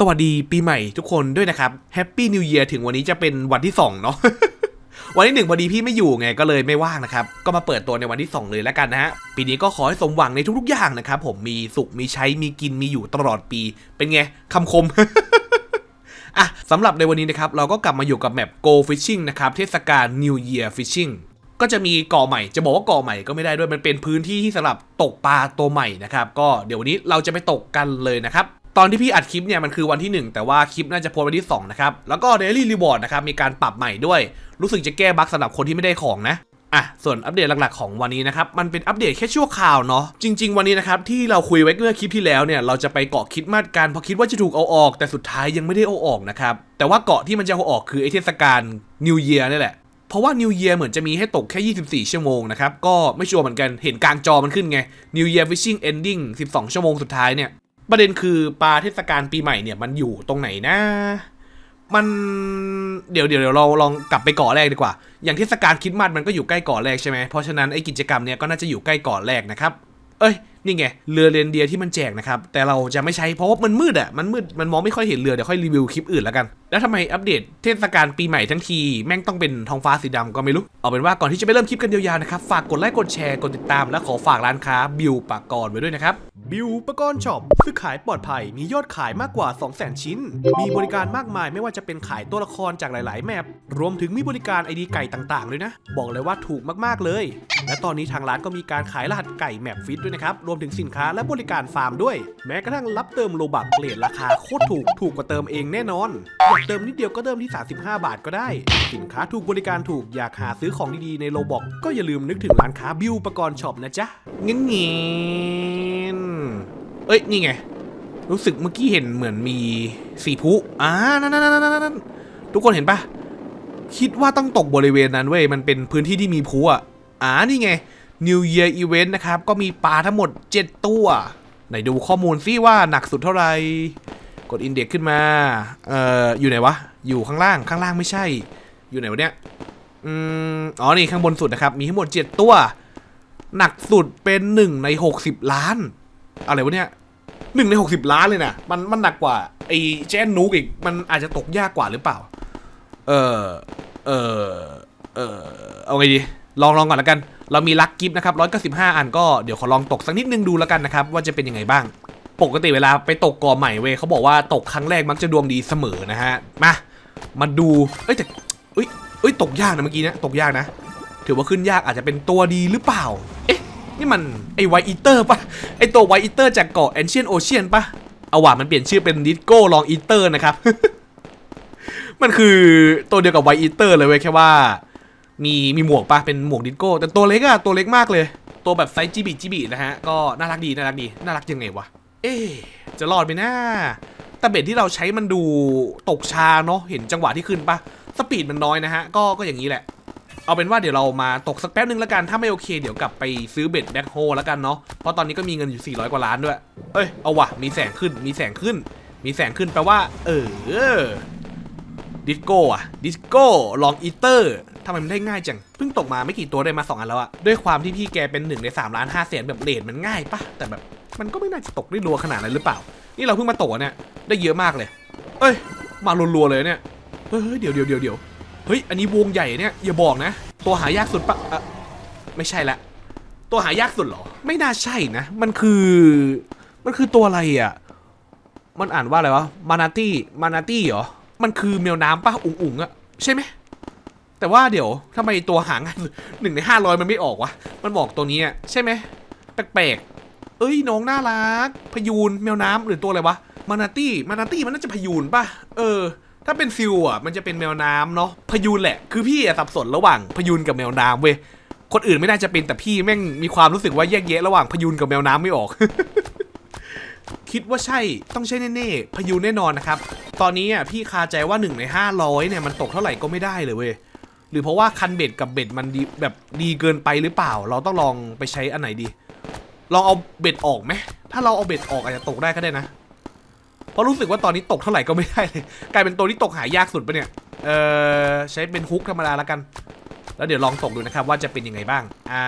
สวัสดีปีใหม่ทุกคนด้วยนะครับแฮปปี้นิว e ย r ถึงวันนี้จะเป็นวันที่2เนาะวันที่หนึ่งพอดีพี่ไม่อยู่ไงก็เลยไม่ว่างนะครับ ก็มาเปิดตัวในวันที่ 2 เลยแล้วกันนะฮะ ปีนี้ก็ขอให้สมหวังในทุกๆอย่างนะครับผมมีสุขมีใช้มีกินมีอยู่ตลอดปี เป็นไงคำคมอะสำหรับในวันนี้นะครับ เราก็กลับมาอยู่กับแมป Go Fishing นะครับ เทศกาล New Year Fishing ก็จะมีเกาะใหม่จะบอกว่าเกาะใหม่ก็ไม่ได้ด้วยมันเป็นพื้นที่ที่สำหรับตกปลาตัวใหม่นะครับ ก็เดี๋ยววันนี้เราจะไปตกกันเลยนะครับ ตอนที่พี่อัดคลิปเนี่ยมันคือวันที่ 1 แต่ว่าคลิปน่าจะโพสวันที่ 2 นะครับ แล้วก็ Daily Reward นะครับ มีการปรับใหม่ด้วย รู้สึกจะแก้บั๊กสำหรับคนที่ไม่ได้ของนะอะส่วนอัปเดตหลักๆของวันนี้นะครับ มันเป็นอัปเดตแค่ชั่วคราวเนาะจริง ๆ วันนี้นะครับ ที่เราคุยไว้เมื่อคลิปที่แล้วเนี่ย เราจะไปเกาะคิดมาสกันเพราะคิดว่าจะถูกเอาออก แต่สุดท้ายยังไม่ได้เอาออกนะครับ แต่ว่าเกาะที่มันจะเอาออกคือไอเทศกาล New Year นี่แหละเพราะว่า New Year เหมือนจะมีให้ตกแค่ 24 ชั่วโมงนะครับ ก็ไม่ชัวร์เหมือนกัน เห็นกลางจอมันขึ้นไง New Year Fishing Ending 12 ชั่วโมงสุดท้ายเนี่ย ประเด็นคือปลาเทศกาลปีใหม่เนี่ยมันอยู่ตรงไหนนะ มันเดี๋ยวเดี๋ยวเราลองกลับไปเกาะแรกดีกว่า อย่างเทศกาลคริดมาสมันก็อยู่ใกล้เกาะแรกใช่ไหมเพราะฉะนั้นไอ้กิจกรรมเนี่ยก็น่าจะอยู่ใกล้เกาะแรกนะครับ เอ้ย นี่ไงเรือเรนเดียร์ที่มันแจกนะครับ แต่เราจะไม่ใช้เพราะว่ามันมืดอะมันมืดมันมองไม่ค่อยเห็นเรือเดี๋ยวค่อยรีวิวคลิปอื่นแล้วกัน แล้วทำไมอัปเดตเทศกาลปีใหม่ทั้งทีแม่งต้องเป็นท้องฟ้าสีดำก็ไม่รู้ เอาเป็นว่าก่อนที่จะไปเริ่มคลิปกันยาวๆนะครับฝากกดไลค์กดแชร์กดติดตามและขอฝากร้านค้าบิวปากรไว้ด้วยนะครับบิวปากรณ์ช็อปซื้อขายปลอดภัยมียอดขายมากกว่า 200,000 ชิ้น มีบริการมากมายไม่ว่าจะเป็นขายตัวละครจากหลาย ๆ แมปรวมถึงมีบริการไอดีไก่ต่างๆด้วยนะ บอกเลยว่าถูกมากๆเลย และตอนนี้ทางร้านก็มีการขายรหัสไก่แมปฟิตด้วยนะครับรวมถึงสินค้าและบริการฟาร์มด้วย แม้กระทั่งรับเติมโลบักเกรดราคาโคตรถูก ถูกกว่าเติมเองแน่นอน อยากเติมนิดเดียวก็เติมที่ 35 บาทก็ได้ สินค้าถูกบริการถูกอยากหาซื้อของดีๆในโลบอกก็อย่าลืมนึกถึงร้านค้าบิวปกรณ์ช็อปนะจ๊ะเงี้ยเงี้ยเอ้ยนี่ไงรู้สึกเมื่อกี้เห็นเหมือนมีสีพุอ่านั่นนั่นนั่นนั่นทุกคนเห็นปะคิดว่าต้องตกบริเวณนั้นเว้ยมันเป็นพื้นที่ที่มีพุอะอ่านี่ไง New Year Event นะครับ ก็มีปลาทั้งหมด 7 ตัว ไหนดูข้อมูลซิว่าหนักสุดเท่าไหร่กดอินเด็กขึ้นมาเอ่ออยู่ไหนวะ อยู่ข้างล่างข้างล่างไม่ใช่ อยู่ไหนวะเนี่ยอืมอ๋อนี่ข้างบนสุดนะครับ มีทั้งหมด 7 ตัว หนักสุดเป็น 1 ใน 60 ล้าน อะไรวะเนี่ยหนึ่งใน 60 ล้านเลยนะมันมันหนักกว่าไอ้แจนนูกอีกมันอาจจะตกยากกว่าหรือเปล่า เออเออเออเอาไงดี ลองลองก่อนแล้วกัน เรามีลักกิฟต์นะครับ195อันก็เดี๋ยวขอลองตกสักนิดนึงดูแล้วกันนะครับว่าจะเป็นยังไงบ้าง ปกติเวลาไปตกกอใหม่เว้ยเขาบอกว่าตกครั้งแรกมักจะดวงดีเสมอนะฮะมามาดูเอ้ยแต่เอ้ยเอ้ยตกยากนะเมื่อกี้นะตกยากนะ ถือว่าขึ้นยากอาจจะเป็นตัวดีหรือเปล่า เอ๊ะนี่มันไอไวอีเตอร์ปะไอตัวไวอีเตอร์จากเกาะแอนเชียนโอเชียนปะเอาว่ามันเปลี่ยนชื่อเป็นดิสโก้ลองอีเตอร์นะครับ มันคือตัวเดียวกับไวอีเตอร์เลยเว้ยแค่ว่า มีมีหมวกปะเป็นหมวกดิสโก้ แต่ตัวเล็กอะตัวเล็กมากเลย ตัวแบบไซส์จิบิจิบินะฮะ ก็น่ารักดีน่ารักดีน่ารักยังไงวะ เอ๊จะรอดไหมนะแต่เบ็ดที่เราใช้มันดูตกชาเนาะเห็นจังหวะที่ขึ้นปะสปีดมันน้อยนะฮะ ก็ก็อย่างนี้แหละ เอาเป็นว่าเดี๋ยวเรามาตกสักแป๊บนึงแล้วกัน ถ้าไม่โอเคเดี๋ยวกลับไปซื้อเบ็ดแบ็คโฮแล้วกันเนาะ เพราะตอนนี้ก็มีเงินอยู่ 400 กว่าล้านด้วย เอ้ย เอาวะ มีแสงขึ้น มีแสงขึ้น มีแสงขึ้นแปลว่า เออ ดิสโก้อะดิสโก้ ลองอีเตอร์ ทำไมมันได้ง่ายจัง เพิ่งตกมาไม่กี่ตัวได้มา 2 อันแล้วอะด้วยความที่พี่แกเป็นหนึ่งใน3ล้าน5แสนแบบเลทมันง่ายปะแต่แบบมันก็ไม่น่าจะตกได้รัวขนาดนั้นหรือเปล่า นี่เราเพิ่งมาตกเนี่ยได้เยอะมากเลย เอ้ย มารัวๆเลยเนี่ย เฮ้ยเดี๋ยวเดี๋ยวเดี๋ยวเดี๋ยวเฮ้ย อันนี้วงใหญ่เนี่ยอย่าบอกนะ ตัวหายากสุดปะอะไม่ใช่ละ ตัวหายากสุดเหรอ ไม่น่าใช่นะ มันคือ มันคือตัวอะไรอะ มันอ่านว่าอะไรวะ มานาตี้ มานาตี้เหรอ มันคือแมวน้ำปะอุ๋งอุ๋งๆอะใช่ไหม แต่ว่าเดี๋ยวทำไมตัวหางานหนึ่งในห้าร้อยมันไม่ออกวะ มันบอกตัวนี้ใช่ไหมแปลกๆ เอ้ยน้องน่ารัก พยูนแมวน้ำหรือตัวอะไรวะ มานาตี้ มานาตี้มันน่าจะพยูนปะเออ ถ้าเป็นซิลอะ มันจะเป็นแมวน้ำเนาะ พยูนแหละ คือพี่อะสับสนระหว่างพยูนกับแมวน้ำเว้ย คนอื่นไม่น่าจะเป็นแต่พี่แม่งมีความรู้สึกว่าแยกแยะระหว่างพยูนกับแมวน้ำไม่ออก คิดว่าใช่ ต้องใช่แน่ๆ พยูนแน่นอนนะครับ ตอนนี้อะพี่คาใจว่า1ใน500เนี่ยมันตกเท่าไหร่ก็ไม่ได้เลยเว้ย รือเพราะว่าคันเบ็ดกับเบ็ดมันดีแบบดีเกินไปหรือเปล่า เราต้องลองไปใช้อันไหนดี ลองเอาเบ็ดออกไหมถ้าเราเอาเบ็ดออกอาจจะตกได้ก็ได้นะ เพราะรู้สึกว่าตอนนี้ตกเท่าไหร่ก็ไม่ได้เลยกลายเป็นตัวที่ตกหายากสุดปะเนี่ยเออใช้เป็นฮุกธรรมดาแล้วกัน แล้วเดี๋ยวลองตกดูนะครับ ว่าจะเป็นยังไงบ้างอ่า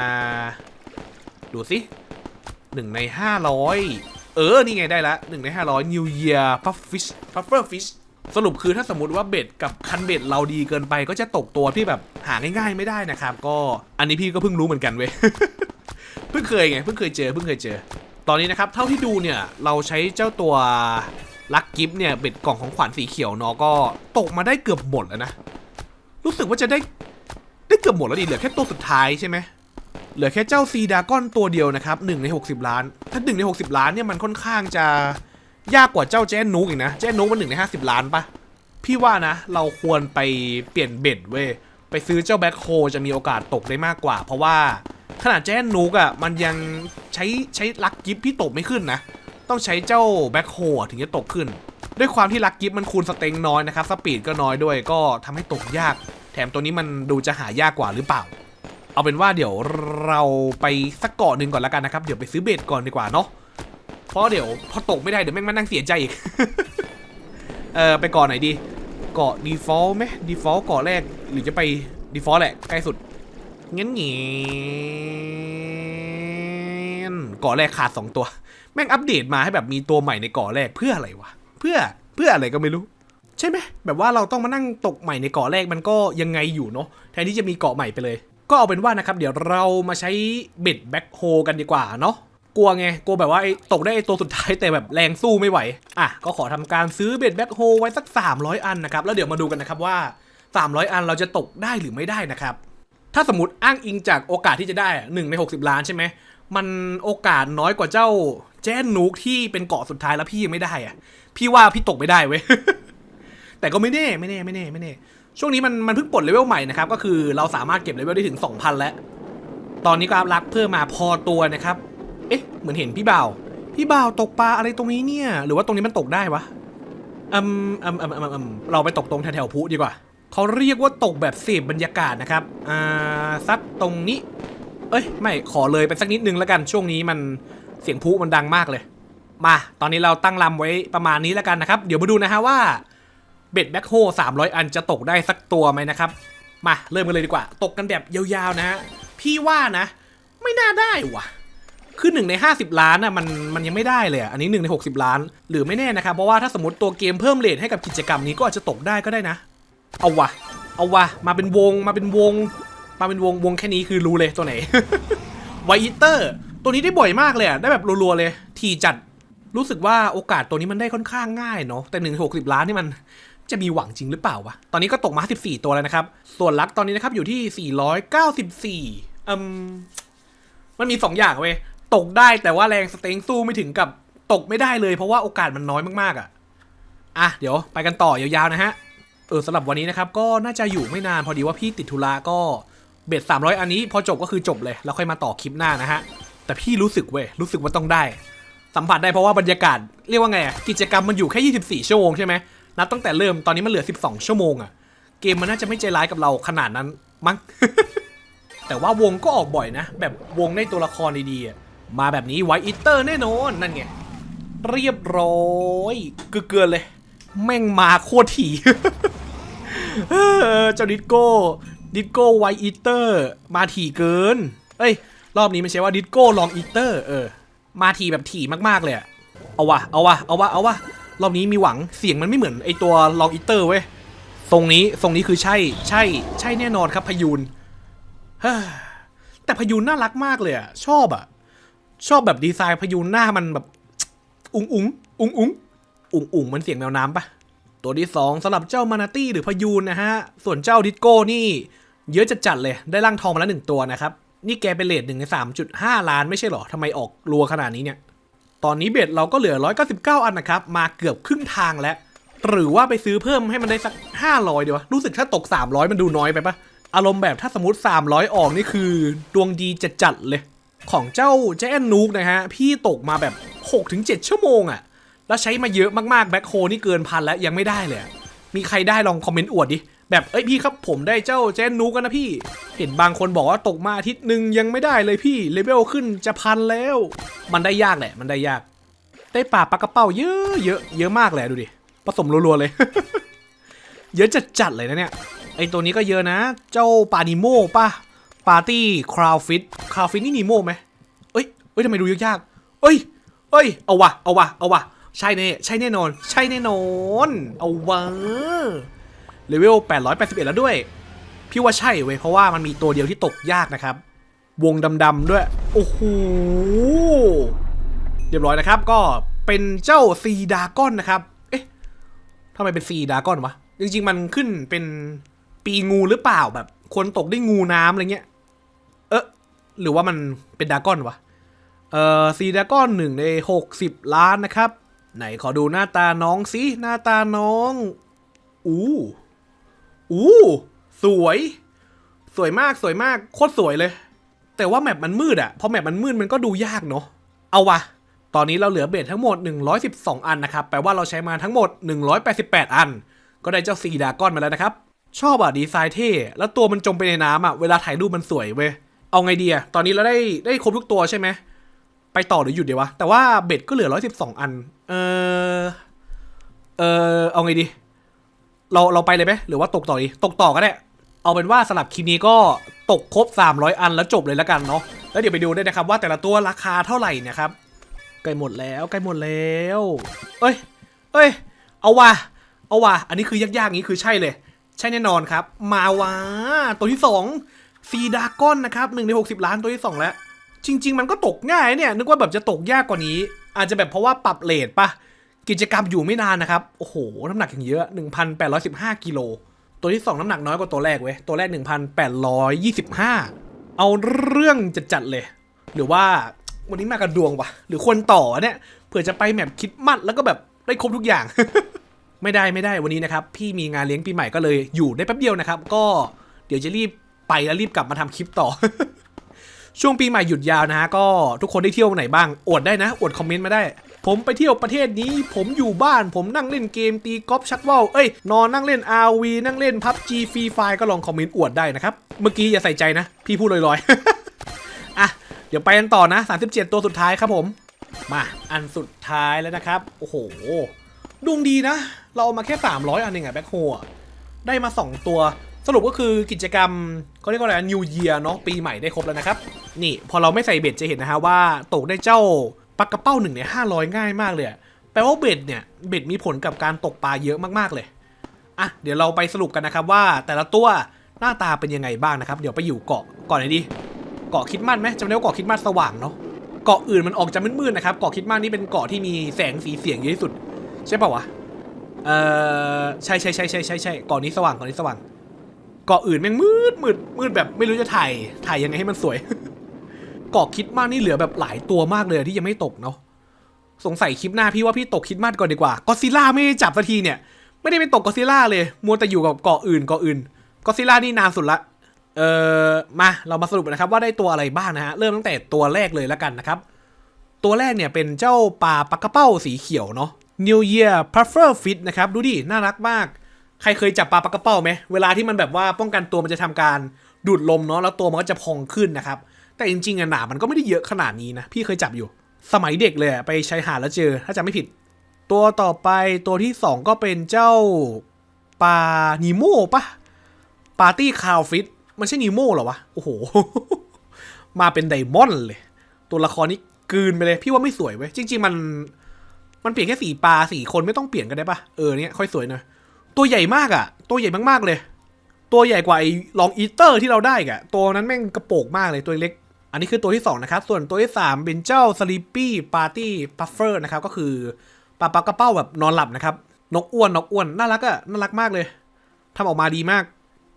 ดูสิหนึ่งในห้าร้อยเออ นี่ไงได้ละหนึ่งในห้าร้อย New Year Puffish Puffer Fish สรุปคือถ้าสมมติว่าเบ็ดกับคันเบ็ดเราดีเกินไปก็จะตกตัวที่แบบหาง่ายๆไม่ได้นะครับ ก็อันนี้พี่ก็เพิ่งรู้เหมือนกันเว้ยเพิ่งเคยไงเพิ่งเคยเจอเพิ่งเคยเจอ ตอนนี้นะครับเท่าที่ดูเนี่ยเราใช้เจ้าตัวลักกิฟเนี่ยเบ็ดกล่องของขวัญสีเขียวเนาะก็ตกมาได้เกือบหมดแล้วนะรู้สึกว่าจะได้ได้เกือบหมดแล้วดิเหลือแค่ตัวสุดท้ายใช่ไหมเหลือแค่เจ้าซีดากอนตัวเดียวนะครับหนึ่งใน 60 ล้าน ถ้าหนึ่งใน 60 ล้านเนี่ยมันค่อนข้างจะ ยากกว่าเจ้าแจนนุกอีกนะแจนนุกมันหนึ่งใน50ล้านปะพี่ว่านะ เราควรไปเปลี่ยนเบ็ดเว้ย ไปซื้อเจ้าแบ็คโฮจะมีโอกาสตกได้มากกว่า เพราะว่าขนาดแจนนุกอะ่ะมันยังใช้ใช้ลักกิฟพี่ตกไม่ขึ้นนะ ต้องใช้เจ้าแบ็คโฮถึงจะตกขึ้น ด้วยความที่ลักกิฟมันคูณสเต็งน้อยนะครับ สปีดก็น้อยด้วยก็ทำให้ตกยาก แถมตัวนี้มันดูจะหายากกว่าหรือเปล่า เอาเป็นว่าเดี๋ยวเราไปสักเกาะหนึ่งก่อนแล้วกันนะครับ เดี๋ยวไปซื้อเบ็ดก่อนดีกว่าเนาะ เพราะเดี๋ยวพอตกไม่ได้เดี๋ยวแม่งมานั่งเสียใจอีก เออไปเกาะไหนดี เกาะ default ไหม default เกาะแรกหรือจะไป default แหละใกล้สุดงั้นเงี้ยเกาะแรกขาดสองตัว แม่งอัปเดตมาให้แบบมีตัวใหม่ในเกาะแรกเพื่ออะไรวะ เพื่อเพื่ออะไรก็ไม่รู้ ใช่ไหมแบบว่าเราต้องมานั่งตกใหม่ในเกาะแรกมันก็ยังไงอยู่เนาะแทนที่จะมีเกาะใหม่ไปเลย ก็เอาเป็นว่านะครับ เดี๋ยวเรามาใช้เบ็ดแบ็คโฮกันดีกว่าเนาะ กลัวไง กลัวแบบว่าตกได้ตัวสุดท้ายแต่แบบแรงสู้ไม่ไหว อะ ก็ขอทำการซื้อเบ็ดแบ็คโฮไว้สัก 300 อันนะครับ แล้วเดี๋ยวมาดูกันนะครับว่า 300 อันเราจะตกได้หรือไม่ได้นะครับ ถ้าสมมติอ้างอิงจากโอกาสที่จะได้หนึ่งใน 60 ล้านใช่ไหม มันโอกาสน้อยกว่าเจ้าแจ้นนุกที่เป็นเกาะสุดท้ายแล้วพี่ยังไม่ได้อะพี่ว่าพี่ตกไม่ได้เว้ย แต่ก็ไม่แน่ไม่แน่ไม่แน่ไม่แน่ ช่วงนี้มันมันเพิ่งปลดเลเวลใหม่นะครับ ก็คือเราสามารถเก็บเลเวลได้ถึง 2,000 แล้ว ตอนนี้ก็อัพรักเพิ่มมาพอตัวนะครับ เอ๊ะ เหมือนเห็นพี่บ่าว พี่บ่าวตกปลาอะไรตรงนี้เนี่ย หรือว่าตรงนี้มันตกได้วะอืมอืมอืมอืมอืมเราไปตกตรงแถวๆพุดีกว่า เขาเรียกว่าตกแบบเสพบรรยากาศนะครับ อ่าซักตรงนี้ เอ้ย ไม่ ขอเลยไปสักนิดนึงแล้วกัน ช่วงนี้มันเสียงพุมันดังมากเลย มา ตอนนี้เราตั้งลำไว้ประมาณนี้แล้วกันนะครับ เดี๋ยวมาดูนะฮะว่าเบ็ดแบ็คโฮ300 อันจะตกได้สักตัวไหมนะครับ มาเริ่มกันเลยดีกว่า ตกกันแบบยาวๆนะฮะ พี่ว่านะ ไม่น่าได้ว่ะ คือหนึ่งใน 50 ล้านอะมันมันยังไม่ได้เลยอะอันนี้หนึ่งใน 60 ล้าน หรือไม่แน่นะครับ เพราะว่าถ้าสมมติตัวเกมเพิ่มเลทให้กับกิจกรรมนี้ก็อาจจะตกได้ก็ได้นะ เอาวะเอาวะมาเป็นวงมาเป็นวง มาเป็นวงวงแค่นี้คือรู้เลยตัวไหนไวอิเตอร์ตัวนี้ได้บ่อยมากเลยอะได้แบบรัวๆเลย ทีจัดรู้สึกว่าโอกาสตัวนี้มันได้ค่อนข้างง่ายเนาะแต่หนึ่งหกสิบล้านนี่มันจะมีหวังจริงหรือเปล่าวะ ตอนนี้ก็ตกมา 14 ตัวแล้วนะครับ ส่วนลักตอนนี้นะครับอยู่ที่ 494อืมมันมี 2 อย่างเว้ย ตกได้แต่ว่าแรงสเต็งสู้ไม่ถึงกับตกไม่ได้เลย เพราะว่าโอกาสมันน้อยมากๆอะ อะ เดี๋ยวไปกันต่อยาวๆนะฮะ เออสำหรับวันนี้นะครับ ก็น่าจะอยู่ไม่นานพอดีว่าพี่ติดธุระก็เบ็ด300 อันนี้พอจบก็คือจบเลย แล้วค่อยมาต่อคลิปหน้านะฮะ แต่พี่รู้สึกเว้ยรู้สึกว่าต้องได้ สัมผัสได้เพราะว่าบรรยากาศเรียกว่าไงกิจกรรมมันอยู่แค่ 24 ชั่วโมงใช่ไหมนับตั้งแต่เริ่มตอนนี้มันเหลือ 12 ชั่วโมงอะเกมมันน่าจะไม่ใจร้ายกับเราขนาดนั้นมั้งแต่ว่าวงก็ออกบ่อยนะ แบบวงได้ตัวละครดีๆ มาแบบนี้ไวอิเตอร์แน่นอนนั่นไง เรียบร้อยเกือๆเลย แม่งมาโคตรถี่เจ้าดิสโก้ดิสโก้ไวอีเตอร์มาถี่เกิน เอ้ย รอบนี้ไม่ใช่ว่าดิสโก้ลองอีเตอร์เออ มาถี่แบบถี่มากๆเลยอะเอาวะเอาวะเอาวะเอาวะรอบนี้มีหวังเสียงมันไม่เหมือนไอตัวลองอีเตอร์เว้ยทรงนี้ทรงนี้คือใช่ใช่ใช่แน่นอนครับพยูนเฮ้แต่พยูนน่ารักมากเลยอะชอบอะ ชอบแบบดีไซน์พยูนหน้ามันแบบ อุ๋งอุ๋งอุ๋งอุ๋งอุ๋งอุ๋งมันเสียงแมวน้ำปะตัวที่2สำหรับเจ้ามานาตี้หรือพยูนนะฮะ ส่วนเจ้าดิสโก้นี่ เยอะจัดๆเลยได้ร่างทองมาแล้วหนึ่งตัวนะครับ นี่แกเป็นเลทหนึ่งใน3.5ล้านไม่ใช่หรอทำไมออกรัวขนาดนี้เนี่ย ตอนนี้เบ็ดเราก็เหลือ 199 อันนะครับ มาเกือบครึ่งทางแล้ว หรือว่าไปซื้อเพิ่มให้มันได้สัก 500ดีวะรู้สึกถ้าตก 300 มันดูน้อยไปปะอารมณ์แบบถ้าสมมติ 300 ออกนี่คือ ดวงดีจัดๆเลย ของเจ้าแจนนูกนะฮะ พี่ตกมาแบบ 6-7 ชั่วโมงอะแล้วใช้มาเยอะมากๆ แบ็คโฮนี่เกินพันแล้วยังไม่ได้เลย มีใครได้ลองคอมเมนต์อวดดิ แบบเอ้ยพี่ครับผมได้เจ้าแจนนูกันนะพี่ เห็นบางคนบอกว่าตกมาอาทิตย์หนึ่งยังไม่ได้เลยพี่เลเวลขึ้นจะพันแล้ว มันได้ยากแหละ มันได้ยาก ได้ป่าปลากระเป๋าเยอะเยอะเยอะมากเละดูดิ ผสมรัวๆเลย เยอะจัดๆเลยนะเนี่ย ไอตัวนี้ก็เยอะนะ เจ้าปานิโมป่ะ ปาร์ตี้คราวฟิตคราวฟิตนี่นิโมไหมเอ้ยเอ้ยทำไมดูยากๆเอ้ยเอ้ย เอาวะเอาวะเอาวะใช่แน่ใช่แน่นอน ใช่แน่นอน เอาวะเลเวล881 แล้วด้วย พี่ว่าใช่เว้ยเพราะว่ามันมีตัวเดียวที่ตกยากนะครับ วงดำๆด้วย โอ้โหเรียบร้อยนะครับก็เป็นเจ้าซีดากอนนะครับ เอ๊ะทำไมเป็นซีดากอนวะ จริงๆ มันขึ้นเป็นปีงูหรือเปล่าแบบ คนตกได้งูน้ำอะไรเงี้ย หรือว่ามันเป็นดากอนวะ เอ่อซีดากอนหนึ่งในหกสิบล้านนะครับ ไหนขอดูหน้าตาน้องสิหน้าตาน้อง อู้อู้สวย สวยมากสวยมากโคตรสวยเลย แต่ว่าแมปมันมืดอะพอแมปมันมืดมันก็ดูยากเนาะเอาวะตอนนี้เราเหลือเบสทั้งหมด 112 อันนะครับ แปลว่าเราใช้มาทั้งหมด 188 อัน ก็ได้เจ้าซีดากอนมาแล้วนะครับ ชอบอะดีไซน์เท่ แล้วตัวมันจมไปในน้ำอะเวลาถ่ายรูปมันสวยเว้ย เอาไงดีอะตอนนี้เราได้ได้ครบทุกตัวใช่ไหม ไปต่อหรือหยุดเดี๋ยววะ แต่ว่าเบ็ดก็เหลือ112อัน เออเออเอาไงดี เราเราไปเลยไหมหรือว่าตกต่อดีตกต่อก็ได้ เอาเป็นว่าสำหรับคลิปนี้ก็ตกครบ 300 อันแล้วจบเลยแล้วกันเนาะ แล้วเดี๋ยวไปดูด้วยนะครับว่าแต่ละตัวราคาเท่าไหร่นะครับ ใกล้หมดแล้วใกล้หมดแล้ว เอ้ย เอ้ย เอาว่ะ เอาว่ะ อันนี้คือยากๆอย่างนี้คือใช่เลย ใช่แน่นอนครับ มาว่ะตัวที่ 2 ซีดาก้อนนะครับหนึ่งใน 60 ล้านตัวที่ 2 แล้ว จริง ๆ มันก็ตกง่ายเนี่ย นึกว่าแบบจะตกยากกว่านี้ อาจจะแบบเพราะว่าปรับเลทปะกิจกรรมอยู่ไม่นานนะครับ โอ้โห น้ำหนักอย่างเยอะ 1,815 กิโล ตัวที่ 2 น้ำหนักน้อยกว่าตัวแรกเว้ย ตัวแรก 1,825 เอาเรื่องจัดๆเลย หรือว่าวันนี้มากับดวงวะหรือควรต่อเนี่ยเผื่อจะไปแมปคิดมัดแล้วก็แบบได้ครบทุกอย่าง ไม่ได้ไม่ได้วันนี้นะครับ พี่มีงานเลี้ยงปีใหม่ก็เลยอยู่ได้แป๊บเดียวนะครับ ก็เดี๋ยวจะรีบ ไปแล้วรีบกลับมาทำคลิปต่อ ช่วงปีใหม่หยุดยาวนะฮะก็ทุกคนได้เที่ยวไหนบ้างอวดได้นะอวดคอมเมนต์มาได้ ผมไปเที่ยวประเทศนี้ ผมอยู่บ้าน ผมนั่งเล่นเกมตีกอล์ฟชักว่าวเอ้ยนอนนั่งเล่น RV นั่งเล่นพับ G ฟรีไฟก็ลองคอมเมนต์อวดได้นะครับเมื่อกี้อย่าใส่ใจนะ พี่พูดลอยๆอะเดี๋ยวไปกันต่อนะ 37 ตัวสุดท้ายครับผม มาอันสุดท้ายแล้วนะครับ โอ้โหดวงดีนะ เราเอามาแค่ 300 อันเองอะแบ็คโฮได้มา 2 ตัว สรุปก็คือกิจกรรมเขาเรียกว่าอะไรนิวเยียเนาะปีใหม่ได้ครบแล้วนะครับ นี่พอเราไม่ใส่เบ็ดจะเห็นนะฮะว่าตกได้เจ้าปลากระเป้าหนึ่งในห้าร้อยง่ายมากเลยแปลว่าเบ็ดเนี่ยเบ็ดมีผลกับการตกปลาเยอะมากๆเลยอะเดี๋ยวเราไปสรุปกันนะครับว่าแต่ละตัวหน้าตาเป็นยังไงบ้างนะครับ เดี๋ยวไปอยู่เกาะก่อนไหนดีเกาะคิดมัดไหมจำได้ว่าเกาะคิดมัดสว่างเนาะเกาะอื่นมันออกจะมืดๆนะครับเกาะคิดมัดนี่เป็นเกาะที่มีแสงสีเสียงเยอะที่สุด ใช่ป่าวะเออใช่ใช่ใช่ใช่ใช่ใช่เกาะนี้สว่างเกาะนี้สว่าง เกาะอื่นแม่งมืดมืดมืดแบบไม่รู้จะถ่ายถ่ายยังไงให้มันสวย เกาะคิดมากนี่เหลือแบบหลายตัวมากเลยที่ยังไม่ตกเนาะสงสัยคลิปหน้าพี่ว่าพี่ตกคิดมากก่อนดีกว่ากอซิล่าไม่ได้จับสักทีเนี่ย ไม่ได้ไปตกกอซิล่าเลยมัวแต่อยู่กับเกาะอื่นเกาะอื่นกอซิล่านี่นานสุดละเออมาเรามาสรุปนนะครับว่าได้ตัวอะไรบ้างนะฮะเริ่มตั้งแต่ตัวแรกเลยแล้วกันนะครับ ตัวแรกเนี่ยเป็นเจ้าปลาปักกระเป้าสีเขียวเนาะ New Year Puffer Fit นะครับ ดูดิ น่ารักมาก ใครเคยจับปลาปักกระเป้าไหมเวลาที่มันแบบว่าป้องกันตัวมันจะทำการดูดลมเนาะแล้วตัวมันก็จะพองขึ้นนะครับ แต่จริงๆอะหนามันก็ไม่ได้เยอะขนาดนี้นะ พี่เคยจับอยู่ สมัยเด็กเลยไปชายหาดแล้วเจอ ถ้าจำไม่ผิด ตัวต่อไปตัวที่สองก็เป็นเจ้าปลานีโม่ปะปาร์ตี้คาวฟิตมันใช่นีโม่เหรอวะ โอ้โห มาเป็นไดมอนด์เลย ตัวละครนี้กืนไปเลย พี่ว่าไม่สวยเว้ยจริง ๆ มันมันเปลี่ยนแค่สีปลาสีคนไม่ต้องเปลี่ยนกันได้ปะเออเนี่ยค่อยสวยหน่อย ตัวใหญ่มากอะตัวใหญ่มากๆเลย ตัวใหญ่กว่าไอ้ลองอีเตอร์ที่เราได้กะตัวนั้นแม่งกระโปงมากเลยตัวเล็ก อันนี้คือตัวที่ 2 นะครับ ส่วนตัวที่ 3 เป็นเจ้า Sleepy Party Puffer นะครับ ก็คือปลาปลากระเป้าแบบนอนหลับนะครับ นกอ้วนนกอ้วนน่ารักอะน่ารักมากเลยทำออกมาดีมาก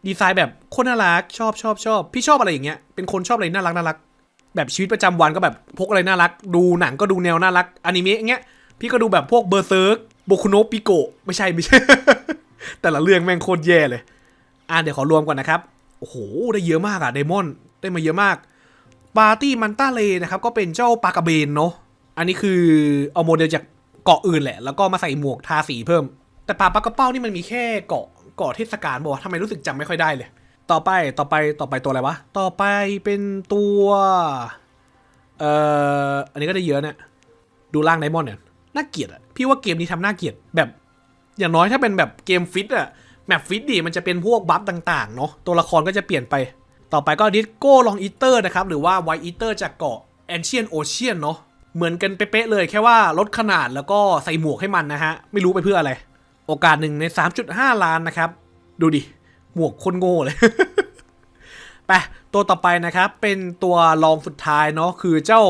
ดีไซน์แบบโคตรน่ารัก ชอบชอบชอบพี่ชอบอะไรอย่างเงี้ย เป็นคนชอบอะไรน่ารักน่ารัก แบบชีวิตประจำวันก็แบบพกอะไรน่ารัก ดูหนังก็ดูแนวน่ารักอนิเมะอย่างเงี้ย พี่ก็ดูแบบพวกเบอร์เซิร์กโบคุโนปิโกไม่ใช่ไม่ใช่ แต่ละเรื่องแม่งโคตรแย่เลย อะเดี๋ยวขอรวมก่อนนะครับ โอ้โห ได้เยอะมากอะไดมอน ได้มาเยอะมาก ปาร์ตี้มันต้าเลนะครับ ก็เป็นเจ้าปากระเบนเนาะ อันนี้คือเอาโมเดลจากเกาะอื่นแหละ แล้วก็มาใส่หมวกทาสีเพิ่ม แต่ปลาปากระเป้านี่มันมีแค่เกาะเกาะเทศกาลบอกทำไมรู้สึกจำไม่ค่อยได้เลย ต่อไป ต่อไป ต่อไปตัวอะไรวะ ต่อไปเป็นตัว เอ่อ อันนี้ก็ได้เยอะเนี่ยดูร่างไดมอนเนี่ยน่าเกลียดอะพี่ว่าเกมนี้ทำน่าเกลียดแบบ อย่างน้อยถ้าเป็นแบบเกมฟิตอะแมปฟิตดีมันจะเป็นพวกบัฟต่างๆเนาะตัวละครก็จะเปลี่ยนไป ต่อไปก็ดิสโก้ลองอีเตอร์นะครับ หรือว่าไวอีเตอร์จากเกาะแอนเชียนโอเชียนเนาะเหมือนกันเป๊ะเลยแค่ว่าลดขนาดแล้วก็ใส่หมวกให้มันนะฮะ ไม่รู้ไปเพื่ออะไร โอกาสหนึ่งใน 3.5 ล้านนะครับ ดูดิ หมวกคนโง่เลยไปตัวต่อไปนะครับ เป็นตัวรองสุดท้ายเนาะคือเจ้า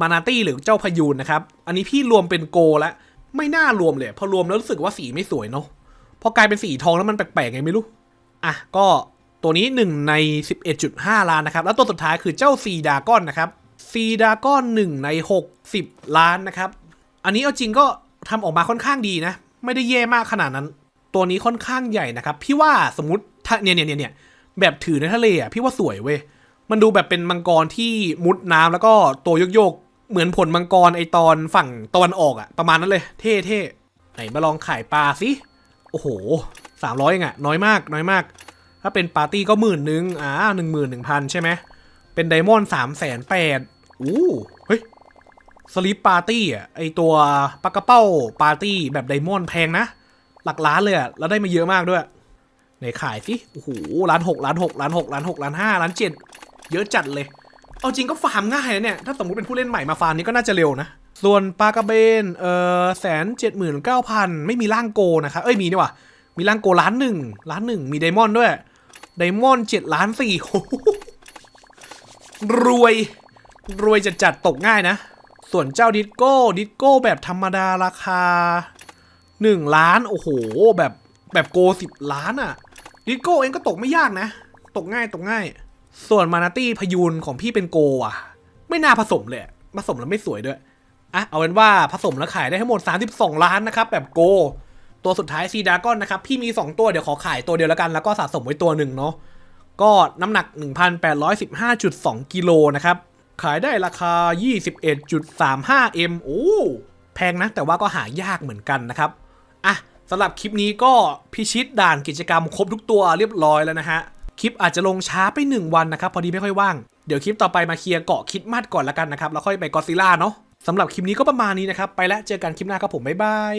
มานาตี้หรือเจ้าพยูนนะครับ อันนี้พี่รวมเป็นโกแล้ว ไม่น่ารวมเลย พอรวมแล้วรู้สึกว่าสีไม่สวยเนาะพอกลายเป็นสีทองแล้วมันแปลกๆไงไม่รู้ อะ ก็ตัวนี้ 1 ใน 11.5 ล้านนะครับ แล้วตัวสุดท้ายคือเจ้าซีดากอนนะครับซีดากอน1ใน 60 ล้านนะครับ อันนี้เอาจริงก็ทำออกมาค่อนข้างดีนะ ไม่ได้แย่มากขนาดนั้น ตัวนี้ค่อนข้างใหญ่นะครับ พี่ว่าสมมติถ้าเนี่ยเนี่ยเนี่ยเนี่ยแบบถือในทะเลอะพี่ว่าสวยเว้ยมันดูแบบเป็นมังกรที่มุดน้ำแล้วก็ตัวโยก เหมือนผลมังกรไอตอนฝั่งตะวันออกอะประมาณนั้นเลย เท่เท่ไหนมาลองขายปลาสิโอ้โหสามร้อยเองอะน้อยมากน้อยมาก ถ้าเป็นปาร์ตี้ก็หมื่นหนึ่งอ่าหนึ่งหมื่นหนึ่งพันใช่ไหมเป็นไดมอนด์สามแสนแปดอู้เฮ้ยสลิปปาร์ตี้อะไอตัวปากกระเป้าปาร์ตี้แบบไดมอนด์แพงนะ หลักล้านเลยอะแล้วได้มาเยอะมากด้วยไหนขายสิโอ้โหล้านหกล้านหกล้านหกล้านหกล้านห้าล้านเจ็ดเยอะจัดเลย เอาจริงก็ฟาร์มง่ายนะเนี่ย ถ้าสมมติเป็นผู้เล่นใหม่มาฟาร์มนี้ก็น่าจะเร็วนะ ส่วนปลากระเบน เออแสนเจ็ดหมื่นเก้าพันไม่มีร่างโกนะครับ เอ้ยมีนี่ว่ะ มีร่างโกล้านหนึ่งล้านหนึ่งมีไดมอนด์ด้วย ไดมอนด์เจ็ดล้านสี่โอ้โหรวย รวยจะจัดตกง่ายนะ ส่วนเจ้าดิสโก้ ดิสโก้แบบธรรมดาราคา1ล้าน โอ้โห แบบแบบโกสิบล้านอะ่ะ ดิสโก้เองก็ตกไม่ยากนะ ตกง่ายตกง่าย ส่วนมานาตี้พยูนของพี่เป็นโกอะ ไม่น่าผสมเลยผสมแล้วไม่สวยด้วยอะเอาเป็นว่าผสมแล้วขายได้ทั้งหมด 32 ล้านนะครับ แบบโก ตัวสุดท้ายซีดากอนนะครับ พี่มี 2 ตัวเดี๋ยวขอขายตัวเดียวแล้วกัน แล้วก็สะสมไว้ตัวหนึ่งเนาะก็น้ำหนัก 1,815.2 กิโลนะครับ ขายได้ราคา 21.35 m โอ้แพงนะ แต่ว่าก็หายากเหมือนกันนะครับอะสำหรับคลิปนี้ก็พิชิตด่านกิจกรรมครบทุกตัวเรียบร้อยแล้วนะฮะ คลิปอาจจะลงช้าไป 1 วันนะครับ พอดีไม่ค่อยว่าง เดี๋ยวคลิปต่อไปมาเคลียร์เกาะคิดมัดก่อนละกันนะครับ แล้วค่อยไปกอซิล่าเนาะสำหรับคลิปนี้ก็ประมาณนี้นะครับ ไปแล้วเจอกันคลิปหน้าครับผมบ๊ายบาย